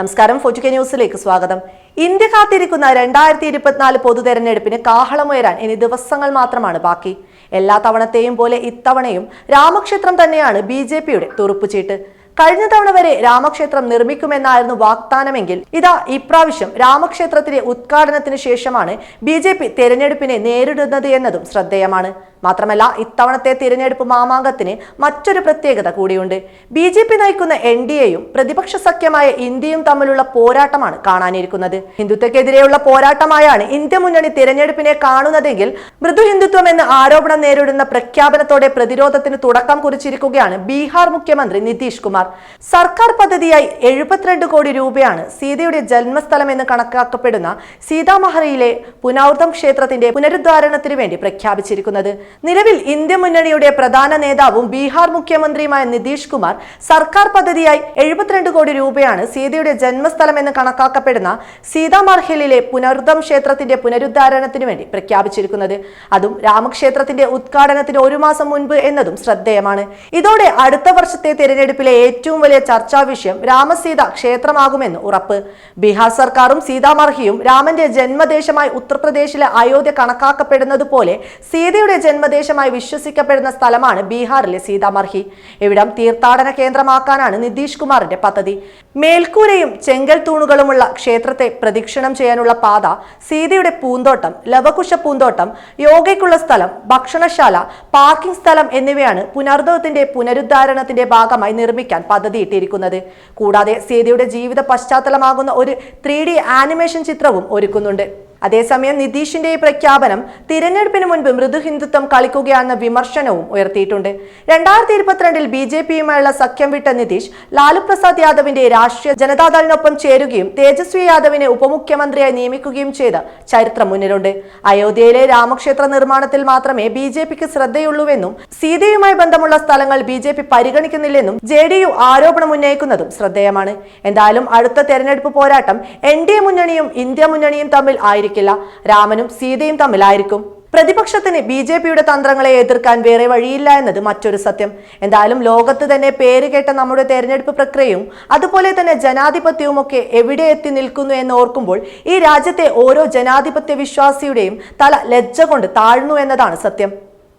നമസ്കാരം. ഫോർട്ടുകെ ന്യൂസിലേക്ക് സ്വാഗതം. ഇന്ത്യ കാത്തിരിക്കുന്ന രണ്ടായിരത്തി ഇരുപത്തിനാല് പൊതു തെരഞ്ഞെടുപ്പിന് കാഹളമുയരാൻ ഇനി ദിവസങ്ങൾ മാത്രമാണ് ബാക്കി. എല്ലാ തവണത്തെയും പോലെ ഇത്തവണയും രാമക്ഷേത്രം തന്നെയാണ് ബി ജെ പിയുടെ തുറുപ്പുചീട്ട്. കഴിഞ്ഞ തവണ വരെ രാമക്ഷേത്രം നിർമ്മിക്കുമെന്നായിരുന്നു വാഗ്ദാനമെങ്കിൽ ഇതാ ഇപ്രാവശ്യം രാമക്ഷേത്രത്തിലെ ഉദ്ഘാടനത്തിന് ശേഷമാണ് ബി ജെ പി തെരഞ്ഞെടുപ്പിനെ നേരിടുന്നത് എന്നതും ശ്രദ്ധേയമാണ്. മാത്രമല്ല ഇത്തവണത്തെ തിരഞ്ഞെടുപ്പ് മാമാങ്കത്തിന് മറ്റൊരു പ്രത്യേകത കൂടിയുണ്ട്. ബി ജെ പി നയിക്കുന്ന എൻ ഡി എയും പ്രതിപക്ഷ സഖ്യമായ ഇന്ത്യയും തമ്മിലുള്ള പോരാട്ടമാണ് കാണാനിരിക്കുന്നത്. ഹിന്ദുത്വക്കെതിരെയുള്ള പോരാട്ടമായാണ് ഇന്ത്യ മുന്നണി തിരഞ്ഞെടുപ്പിനെ കാണുന്നതെങ്കിൽ മൃദു ഹിന്ദുത്വം എന്ന ആരോപണം നേരിടുന്ന പ്രഖ്യാപനത്തോടെ പ്രതിരോധത്തിന് തുടക്കം കുറിച്ചിരിക്കുകയാണ് ബീഹാർ മുഖ്യമന്ത്രി നിതീഷ് കുമാർ. സർക്കാർ പദ്ധതിയായി എഴുപത്തിരണ്ട് കോടി രൂപയാണ് സീതയുടെ ജന്മസ്ഥലം എന്ന് കണക്കാക്കപ്പെടുന്ന സീതാമഹറിയിലെ പുനൗർദ്ധം ക്ഷേത്രത്തിന്റെ പുനരുദ്ധാരണത്തിന് വേണ്ടി പ്രഖ്യാപിച്ചിരിക്കുന്നത്. നിലവിൽ ഇന്ത്യ മുന്നണിയുടെ പ്രധാന നേതാവും ബീഹാർ മുഖ്യമന്ത്രിയുമായ നിതീഷ് കുമാർ സർക്കാർ പദ്ധതിയായി എഴുപത്തിരണ്ട് കോടി രൂപയാണ് സീതയുടെ ജന്മസ്ഥലം എന്ന് കണക്കാക്കപ്പെടുന്ന സീതാമർഹിലെ പുനർദ്ധം ക്ഷേത്രത്തിന്റെ പുനരുദ്ധാരണത്തിനു വേണ്ടി പ്രഖ്യാപിച്ചിരിക്കുന്നത്. അതും രാമക്ഷേത്രത്തിന്റെ ഉദ്ഘാടനത്തിന് ഒരു മാസം മുൻപ് എന്നതും ശ്രദ്ധേയമാണ്. ഇതോടെ അടുത്ത വർഷത്തെ തിരഞ്ഞെടുപ്പിലെ ഏറ്റവും വലിയ ചർച്ചാ വിഷയം രാമസീത ക്ഷേത്രമാകുമെന്ന് ഉറപ്പ്. ബീഹാർ സർക്കാരും സീതാമർഹിയും രാമന്റെ ജന്മദേശമായി ഉത്തർപ്രദേശിലെ അയോധ്യ കണക്കാക്കപ്പെടുന്നത് പോലെ സീതയുടെ ജന്മദേശമായി വിശ്വസിക്കപ്പെടുന്ന സ്ഥലമാണ് ബീഹാറിലെ സീതാമർഹി. ഇവിടം തീർത്ഥാടന കേന്ദ്രമാക്കാനാണ് നിതീഷ് കുമാറിന്റെ പദ്ധതി. മേൽക്കൂരയും ചെങ്കൽ തൂണുകളുമുള്ള ക്ഷേത്രത്തെ പ്രദക്ഷിണം ചെയ്യാനുള്ള പാത സീതയുടെ പൂന്തോട്ടം ലവകുശ പൂന്തോട്ടം യോഗയ്ക്കുള്ള സ്ഥലം ഭക്ഷണശാല പാർക്കിംഗ് സ്ഥലം എന്നിവയാണ് പുനർദവത്തിന്റെ പുനരുദ്ധാരണത്തിന്റെ ഭാഗമായി നിർമ്മിക്കാൻ പദ്ധതിയിട്ടിരിക്കുന്നത്. കൂടാതെ സീതയുടെ ജീവിത പശ്ചാത്തലമാകുന്ന ഒരു ത്രീ ആനിമേഷൻ ചിത്രവും ഒരുക്കുന്നുണ്ട്. അതേസമയം നിതീഷിന്റെ ഈ പ്രഖ്യാപനം തിരഞ്ഞെടുപ്പിന് മുൻപ് മൃദു ഹിന്ദുത്വം കളിക്കുകയാണെന്ന വിമർശനവും ഉയർത്തിയിട്ടുണ്ട്. രണ്ടായിരത്തി ഇരുപത്തിരണ്ടിൽ ബി ജെ പിയുമായുള്ള സഖ്യം വിട്ട നിതീഷ് ലാലു പ്രസാദ് യാദവിന്റെ രാഷ്ട്രീയ ജനതാദളിനൊപ്പം ചേരുകയും തേജസ്വി യാദവിനെ ഉപമുഖ്യമന്ത്രിയായി നിയമിക്കുകയും ചെയ്ത ചരിത്രം മുന്നിലുണ്ട്. അയോധ്യയിലെ രാമക്ഷേത്ര നിർമ്മാണത്തിൽ മാത്രമേ ബി ജെ പിക്ക് ശ്രദ്ധയുള്ളൂവെന്നും സീതയുമായി ബന്ധമുള്ള സ്ഥലങ്ങൾ ബി ജെ പി പരിഗണിക്കുന്നില്ലെന്നും ജെ ഡി യു ആരോപണം ഉന്നയിക്കുന്നതും ശ്രദ്ധേയമാണ്. എന്തായാലും അടുത്ത തെരഞ്ഞെടുപ്പ് പോരാട്ടം എൻ ഡി എ മുന്നണിയും ഇന്ത്യ മുന്നണിയും തമ്മിൽ ആയിരിക്കില്ല രാമനും സീതയും തമ്മിലായിരിക്കും. പ്രതിപക്ഷത്തിന് ബി ജെ പിയുടെ തന്ത്രങ്ങളെ എതിർക്കാൻ വേറെ വഴിയില്ല എന്നത് മറ്റൊരു സത്യം. എന്തായാലും ലോകത്ത് തന്നെ പേര് കേട്ട നമ്മുടെ തെരഞ്ഞെടുപ്പ് പ്രക്രിയയും അതുപോലെ തന്നെ ജനാധിപത്യവും ഒക്കെ എവിടെ എത്തി നിൽക്കുന്നു എന്ന് ഓർക്കുമ്പോൾ ഈ രാജ്യത്തെ ഓരോ ജനാധിപത്യ വിശ്വാസിയുടെയും തല ലജ്ജ കൊണ്ട് താഴ്ന്നു എന്നതാണ് സത്യം.